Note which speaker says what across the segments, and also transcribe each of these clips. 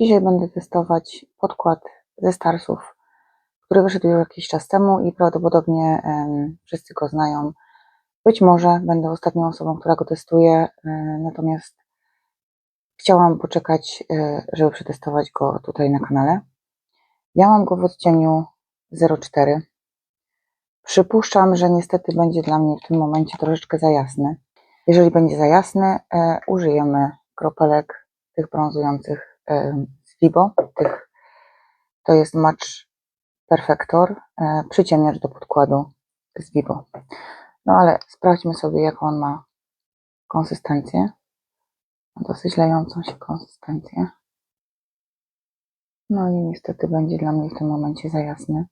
Speaker 1: Dzisiaj będę testować podkład ze Starsów, który wyszedł już jakiś czas temu i prawdopodobnie wszyscy go znają. Być może będę ostatnią osobą, która go testuje, e, natomiast chciałam poczekać, e, żeby przetestować go tutaj na kanale. Ja mam go w odcieniu 04. Przypuszczam, że niestety będzie dla mnie w tym momencie troszeczkę za jasny. Jeżeli będzie za jasny, e, użyjemy kropelek tych brązujących z Vibo. Tych, to jest Match Perfector, e, przyciemniacz do podkładu z Vibo. No ale sprawdźmy sobie, jaką on ma konsystencję. Dosyć lejącą się konsystencję. No i niestety będzie dla mnie w tym momencie za jasny.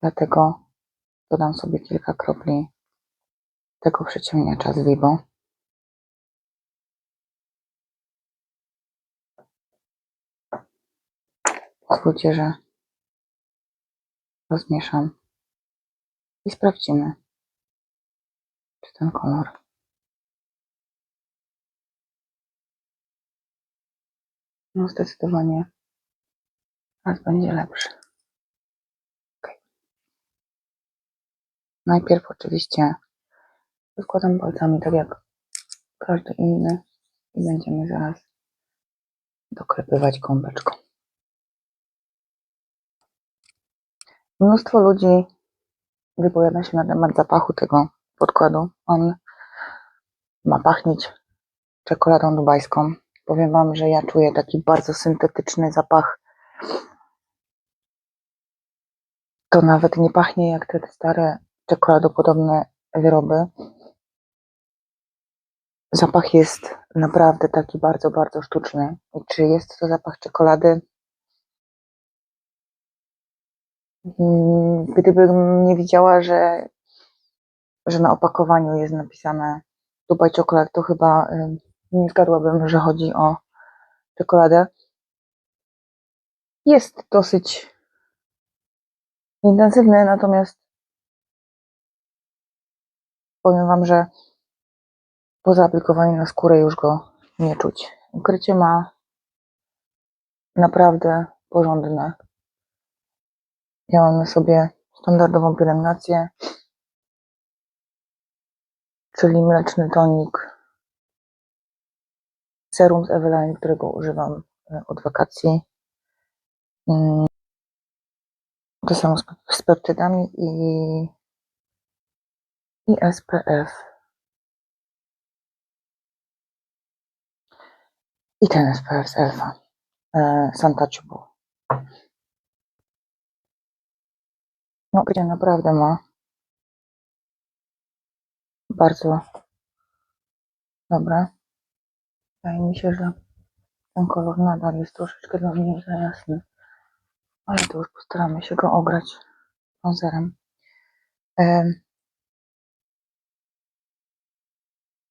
Speaker 1: Dlatego dodam sobie kilka kropli tego przyciemniacza z Vibo. Pozwólcie, że rozmieszam i sprawdzimy, czy ten kolor no zdecydowanie raz będzie lepszy. Okej. Najpierw oczywiście rozkładam palcami tak jak każdy inny i będziemy zaraz doklepywać gąbeczką. Mnóstwo ludzi wypowiada się na temat zapachu tego podkładu. On ma pachnieć czekoladą dubajską. Powiem Wam, że ja czuję taki bardzo syntetyczny zapach. To nawet nie pachnie jak te stare czekoladopodobne wyroby. Zapach jest naprawdę taki bardzo, bardzo sztuczny. I czy jest to zapach czekolady? Gdybym nie widziała, że, że na opakowaniu jest napisane Dubaj czekolad, to chyba nie zgadłabym, że chodzi o czekoladę. Jest dosyć intensywny, natomiast powiem Wam, że po zaaplikowaniu na skórę już go nie czuć. Ukrycie ma naprawdę porządne. Ja mam na sobie standardową pielęgnację, czyli mleczny tonik, serum z Eveline, którego używam e, od wakacji. Mm, To samo z, peptydami i, i SPF. I ten SPF z Elfa. E, Santouchable. No, gdzie naprawdę ma bardzo dobre. Wydaje mi się, że ten kolor nadal jest troszeczkę dla mnie za jasny. Ale to już postaramy się go ograć bronzerem. Em,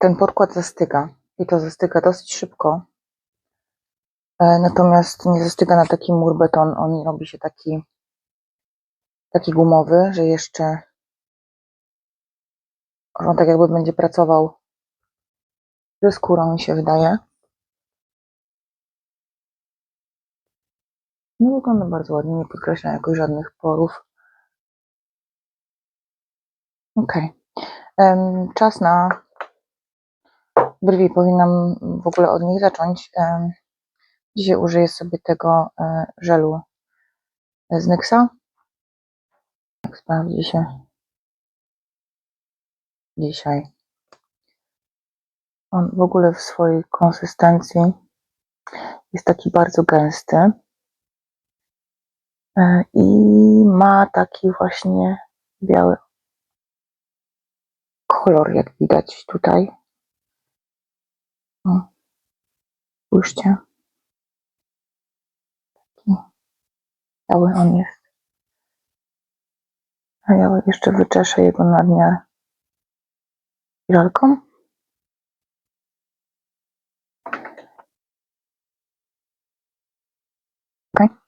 Speaker 1: Ten podkład zastyga i to zastyga dosyć szybko. E, Natomiast nie zastyga na taki mur beton, on robi się taki taki gumowy, że jeszcze on tak jakby będzie pracował ze skórą, mi się wydaje. No wygląda bardzo ładnie, nie podkreśla jakoś żadnych porów. Ok. Czas na brwi. Powinnam w ogóle od nich zacząć. Dzisiaj użyję sobie tego e, żelu z Nyxa. Sprawdzi się dzisiaj. On w ogóle w swojej konsystencji jest taki bardzo gęsty. E, I ma taki właśnie biały kolor, jak widać tutaj. O, spójrzcie. Taki biały on jest. A ja jeszcze wyczeszę jego nadmiar żelką. Ok.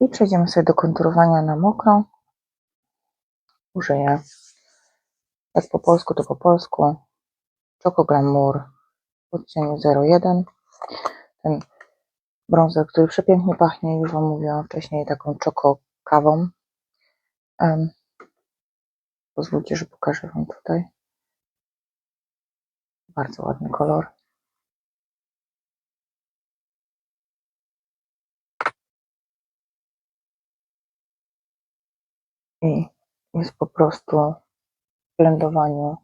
Speaker 1: I przejdziemy sobie do konturowania na mokro. Użyję, jak po polsku, to po polsku, Choco Glamour w odcieniu 01. Ten brązer, który przepięknie pachnie, już Wam mówiłam wcześniej, taką czoko kawą. Em, pozwólcie, że pokażę Wam tutaj. Bardzo ładny kolor. I jest po prostu w blendowaniu.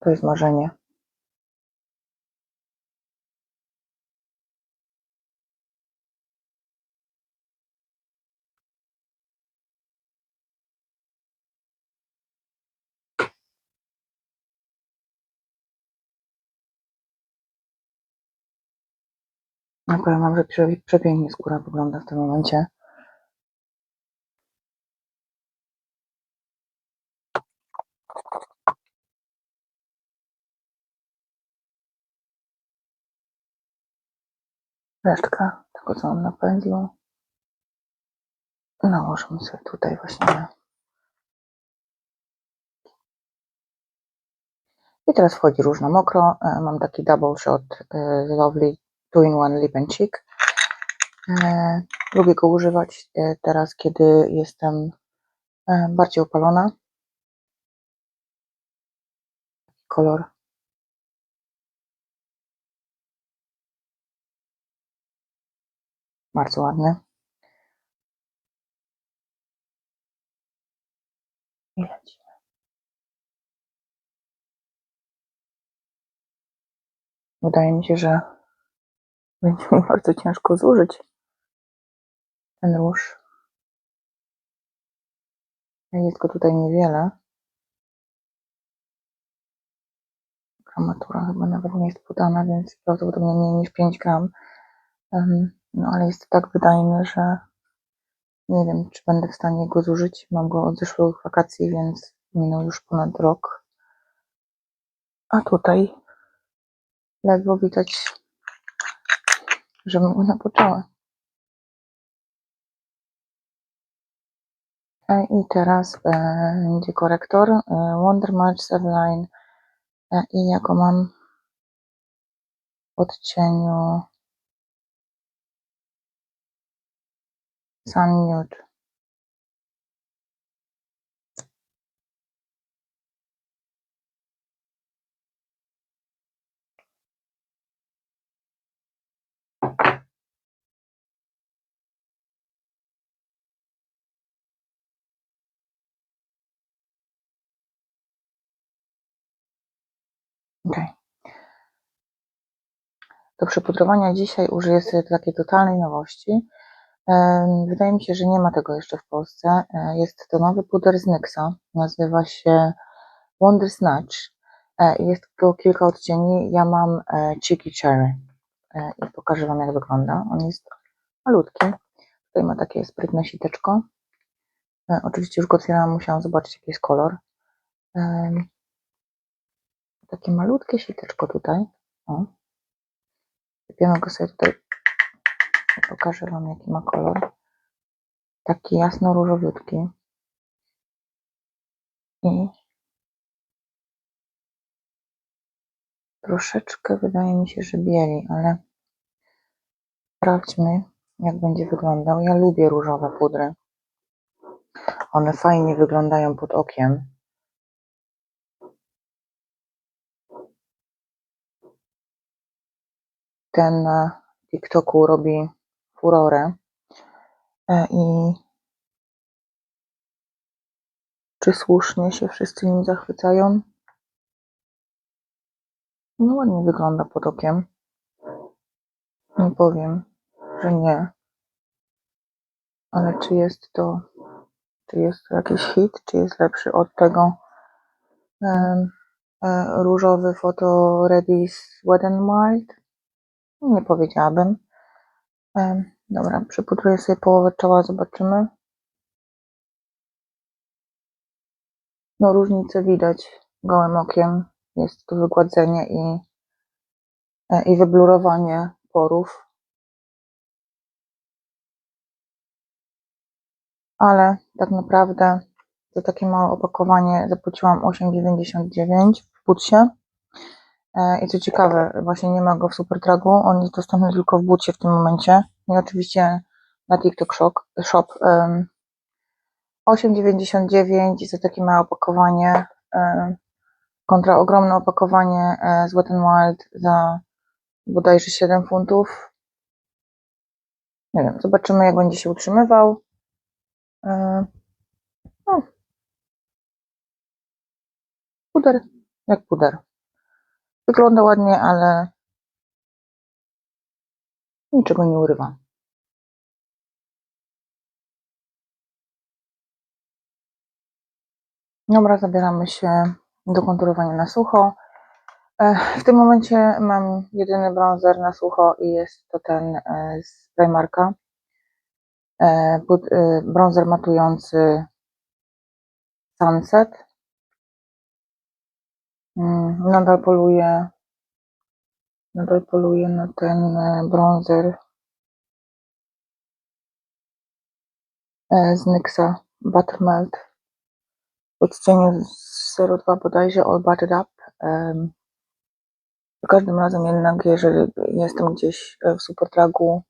Speaker 1: To jest marzenie. Ja powiem Wam, że prze- przepięknie skóra wygląda w tym momencie. Resztka tego, co mam na pędzlu, nałożymy sobie tutaj właśnie I teraz wchodzi róż na mokro. E, Mam taki double shot e, Lovely Two in One Lip and Cheek. E, Lubię go używać teraz, kiedy jestem bardziej opalona. Kolor bardzo ładny. I leci. Wydaje mi się, że będzie mi bardzo ciężko zużyć ten róż. Jest go tutaj niewiele. Gramatura chyba nawet nie jest podana, więc prawdopodobnie mniej niż 5 gram. Em, No ale jest tak wydajny, że nie wiem, czy będę w stanie go zużyć. Mam go od zeszłych wakacji, więc minął już ponad rok. A tutaj ledwo widać, żebym go napoczęła. E, I teraz e, będzie korektor e, Wonder Match Surfline e, i jako mam w odcieniu Nude. Okay. Do przypudrowania dzisiaj użyję sobie takiej totalnej nowości. Wydaje mi się, że nie ma tego jeszcze w Polsce. E, Jest to nowy puder z Nyxa. Nazywa się Wonder Snatch. E, Jest go kilka odcieni. Ja mam e, Cheeky Cherry. I pokażę Wam, jak wygląda. On jest malutki. Tutaj ma takie sprytne siteczko. Oczywiście już go otwierałam, musiałam zobaczyć, jaki jest kolor. Takie malutkie siteczko tutaj. O. Wypiemy go sobie tutaj. Pokażę Wam, jaki ma kolor. Taki jasno-różowiutki. I troszeczkę wydaje mi się, że bieli, ale sprawdźmy, jak będzie wyglądał. Ja lubię różowe pudry. One fajnie wyglądają pod okiem. Ten na TikToku robi furorę. E, I czy słusznie się wszyscy nim zachwycają? No ładnie wygląda pod okiem. Nie powiem, że nie. Ale czy jest to, czy jest to jakiś hit, czy jest lepszy od tego em, e, różowy Photo Redis Wet n Wild? Nie powiedziałabym. Em, Dobra, przypudruję sobie połowę czoła, zobaczymy. No różnicę widać gołym okiem. Jest tu wygładzenie i, e, i wyblurowanie porów. Ale tak naprawdę za takie małe opakowanie zapłaciłam 8,99 w Putsie. E, I co ciekawe, właśnie nie ma go w Supertragu, on jest dostępny tylko w Butsie w tym momencie. I oczywiście na TikTok Shop. shop em, 8,99 za takie małe opakowanie kontra ogromne opakowanie e, z Wet n Wild za bodajże 7 funtów. Nie wiem, zobaczymy jak będzie się utrzymywał. E, No. Puder jak puder. Wygląda ładnie, ale niczego nie urywa. Dobra, zabieramy się do konturowania na sucho. W tym momencie mam jedyny bronzer na sucho i jest to ten e, z Primarka. E, e, Bronzer matujący Sunset. Mm, Nadal poluję nadal poluję na ten e, bronzer. E, z NYXa Buttermelt w odcieniu 02 bodajże All Buttered Up. Za każdym razem jednak, jeżeli jestem gdzieś e, w Supertragu,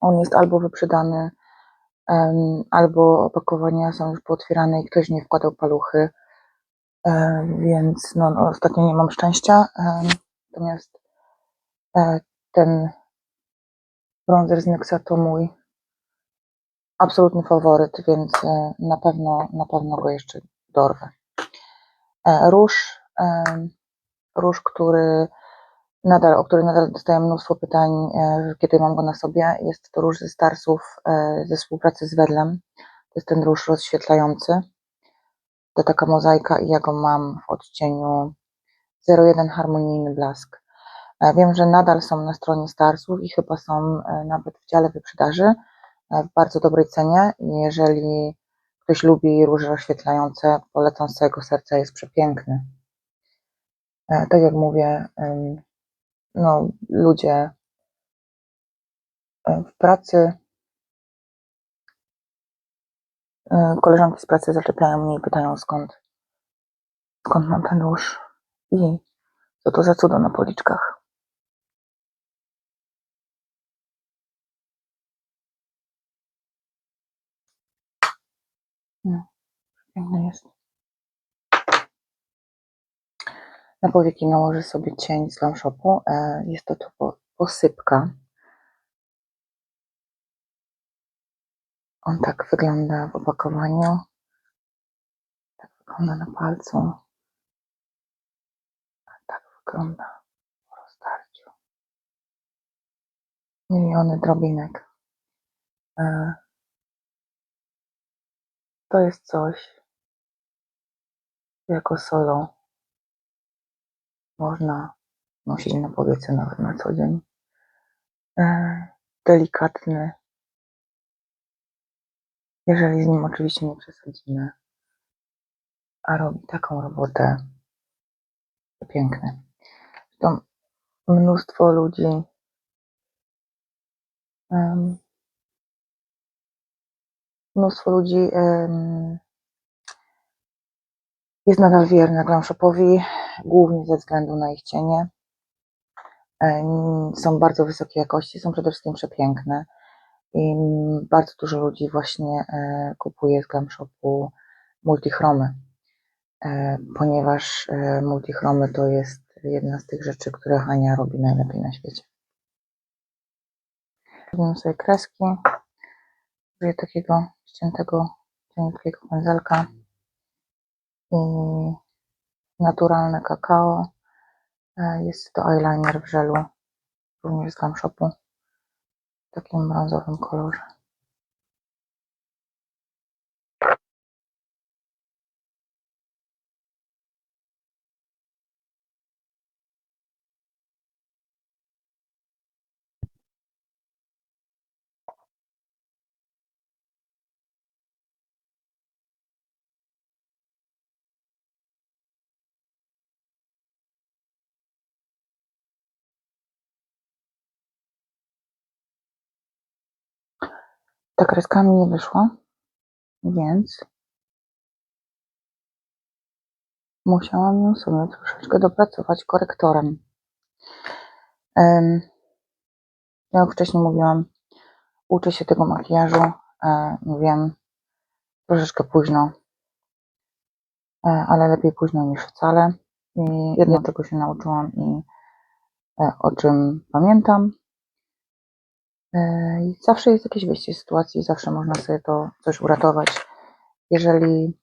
Speaker 1: on jest albo wyprzedany, albo opakowania są już pootwierane i ktoś nie wkładał paluchy, więc no, no, ostatnio nie mam szczęścia. Natomiast e, ten bronzer z NYXa to mój absolutny faworyt, więc e, na pewno, na pewno go jeszcze dorwę. E, Róż, róż, który nadal, o który nadal dostaję mnóstwo pytań, kiedy mam go na sobie. Jest to róż ze Starsów ze współpracy z Wedlem. To jest ten róż rozświetlający. To taka mozaika i ja go mam w odcieniu 01 Harmonijny Blask. E, Wiem, że nadal są na stronie Starsów i chyba są e, nawet w dziale wyprzedaży e, w bardzo dobrej cenie. Jeżeli ktoś lubi róże rozświetlające, polecam z całego serca, jest przepiękny. Tak jak mówię, no, ludzie w pracy, e, koleżanki z pracy zaczepiają mnie i pytają skąd, skąd mam ten róż i co to za cudo na policzkach. No, jest. Na powieki nałożę sobie cień z Glam Shopu. E, Jest to, po- posypka. On tak wygląda w opakowaniu. Tak wygląda na palcu. A tak wygląda po rozdarciu. Miliony drobinek. E, To jest coś, jako solo można nosić na powiece nawet na co dzień. E, Delikatny. Jeżeli z nim oczywiście nie przesadzimy. A robi taką robotę. Piękny. To mnóstwo ludzi em, mnóstwo ludzi em, jest nadal wierne Glam Shopowi, głównie ze względu na ich cienie. Em, Są bardzo wysokiej jakości, są przede wszystkim przepiękne i bardzo dużo ludzi właśnie e, kupuje z Glam Shopu multichromy, e, ponieważ e, multichromy to jest jedna z tych rzeczy, które Hania robi najlepiej na świecie. Zrobimy sobie kreski, użyję takiego ściętego, cieniutkiego pędzelka i naturalne kakao. Jest to eyeliner w żelu, również z Glam Shopu, w takim brązowym kolorze. Ta kreska mi nie wyszła, więc musiałam ją sobie troszeczkę dopracować korektorem. Em, Jak wcześniej mówiłam, uczę się tego makijażu, e, wiem, troszeczkę późno, e, ale lepiej późno niż wcale. I jedno tego się nauczyłam i e, o czym pamiętam. E, zawsze jest jakieś wyjście z sytuacji, zawsze można sobie to coś uratować. Jeżeli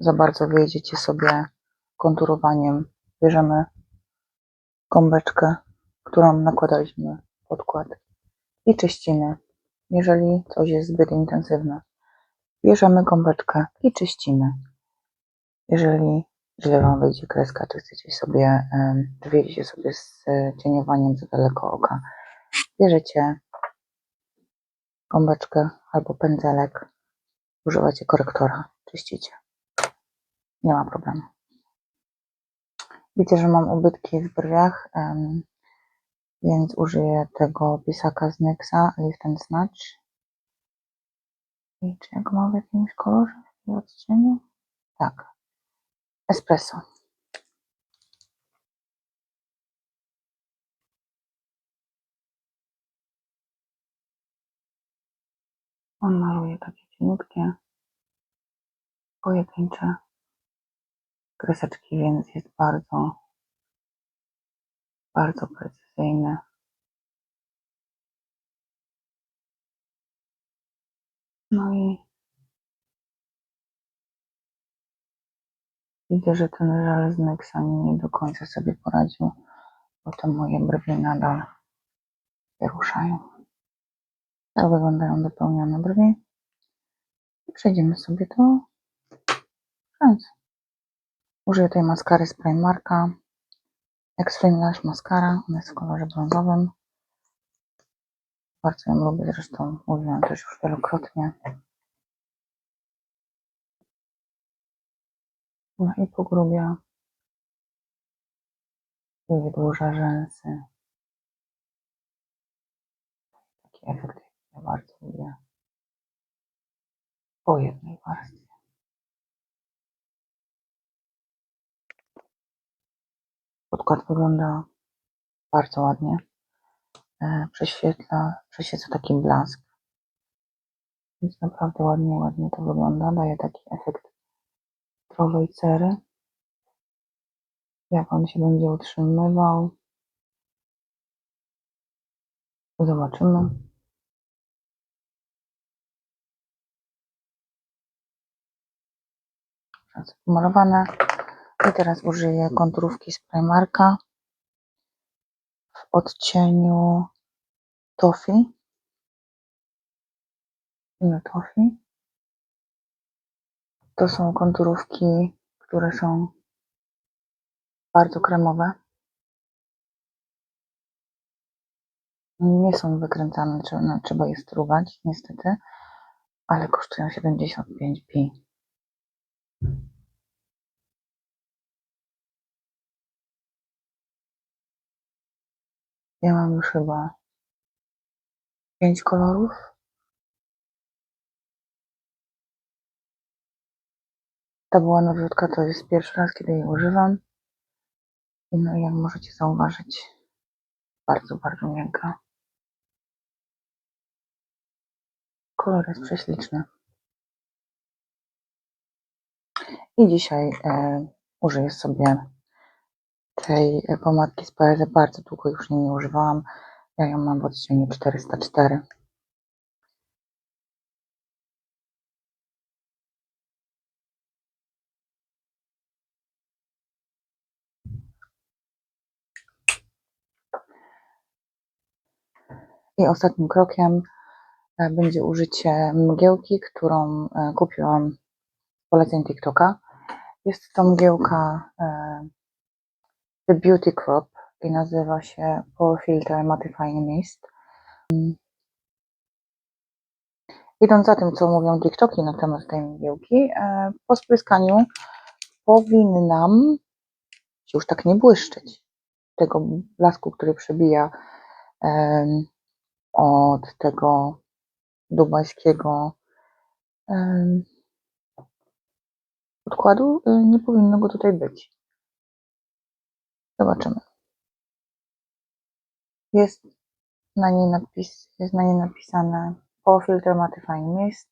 Speaker 1: za bardzo wyjedziecie sobie konturowaniem, bierzemy gąbeczkę, którą nakładaliśmy podkład i czyścimy. Jeżeli coś jest zbyt intensywne, bierzemy gąbeczkę i czyścimy. Jeżeli źle Wam wyjdzie kreska, czy chcecie sobie, czy wiedziecie sobie z e, cieniowaniem za daleko oka, bierzecie gąbeczkę albo pędzelek, używacie korektora, czyścicie. Nie ma problemu. Widzę, że mam ubytki w brwiach, więc użyję tego pisaka z Nyxa, Lift and Snatch. I czy ja go mam w jakimś kolorze, jakim odcieniu? Tak. Espresso. On maluje takie cieniutkie, pojedyncze kreseczki, więc jest bardzo, bardzo precyzyjny. No i widzę, że ten żel z Nyxa nie do końca sobie poradził, bo te moje brwi nadal się ruszają. Tak wyglądają dopełnione brwi. I przejdziemy sobie do rzęs. Użyję tej maskary z Primarka. Extreme Lash Mascara. Ona jest w kolorze brązowym. Bardzo ją lubię, zresztą mówiłam też już wielokrotnie. No i pogrubia i wydłuża rzęsy. Taki efekt lubię. Po jednej warstwie. Podkład wygląda bardzo ładnie. E, Prześwietla, prześwieca taki blask. Więc naprawdę ładnie, ładnie to wygląda. Daje taki efekt zdrowej cery. Jak on się będzie utrzymywał, zobaczymy. Pomalowane. I teraz użyję konturówki z Primarka w odcieniu Toffee. Nie Toffee. To są konturówki, które są bardzo kremowe. Nie są wykręcane, trzeba, no, je struwać, niestety, ale kosztują 75p. Ja mam już chyba 5 kolorów. Ta była nowiutka, to jest pierwszy raz, kiedy jej używam. I no, jak możecie zauważyć, bardzo, bardzo miękka. Kolor jest prześliczny. I dzisiaj e, użyję sobie tej e, pomadki z PL. Bardzo długo już jej nie używałam. Ja ją mam w odcieniu 404. I ostatnim krokiem e, będzie użycie mgiełki, którą e, kupiłam z poleceń TikToka. Jest to mgiełka e, The Beauty Crop i nazywa się Pore Filter Mattifying Mist. Idąc za tym, co mówią TikToki na temat tej mgiełki, e, po spryskaniu powinnam już tak nie błyszczeć. Tego blasku, który przebija od tego dubajskiego podkładu y, nie powinno go tutaj być. Zobaczymy. Jest na niej napis, jest na niej napisane Pore Filter Mattifying Mist,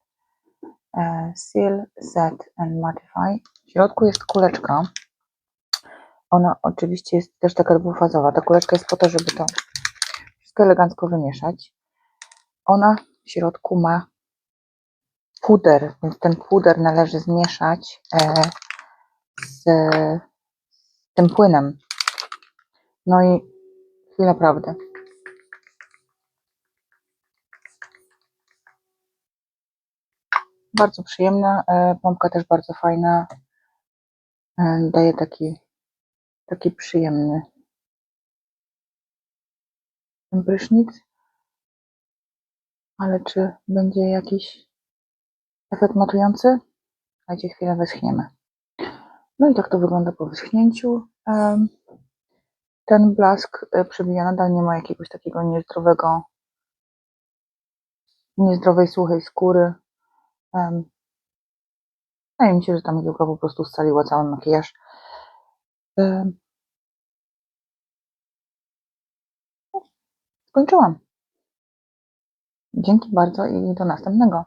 Speaker 1: e, Seal, Set and Mattify. W środku jest kuleczka. Ona oczywiście jest też taka dwufazowa. Ta kuleczka jest po to, żeby to wszystko elegancko wymieszać. Ona w środku ma puder, więc ten puder należy zmieszać e, z tym płynem. No i chwila prawdy. Bardzo przyjemna, e, pompka też bardzo fajna. E, Daje taki, taki przyjemny prysznic. Ale czy będzie jakiś efekt matujący? Dajcie chwilę, wyschniemy. No i tak to wygląda po wyschnięciu. Ten blask e, przebija nadal nie ma jakiegoś takiego niezdrowego, niezdrowej, suchej skóry. Wydaje mi się, że ta mgiełka po prostu scaliła cały makijaż. Em, Skończyłam. Dzięki bardzo i do następnego.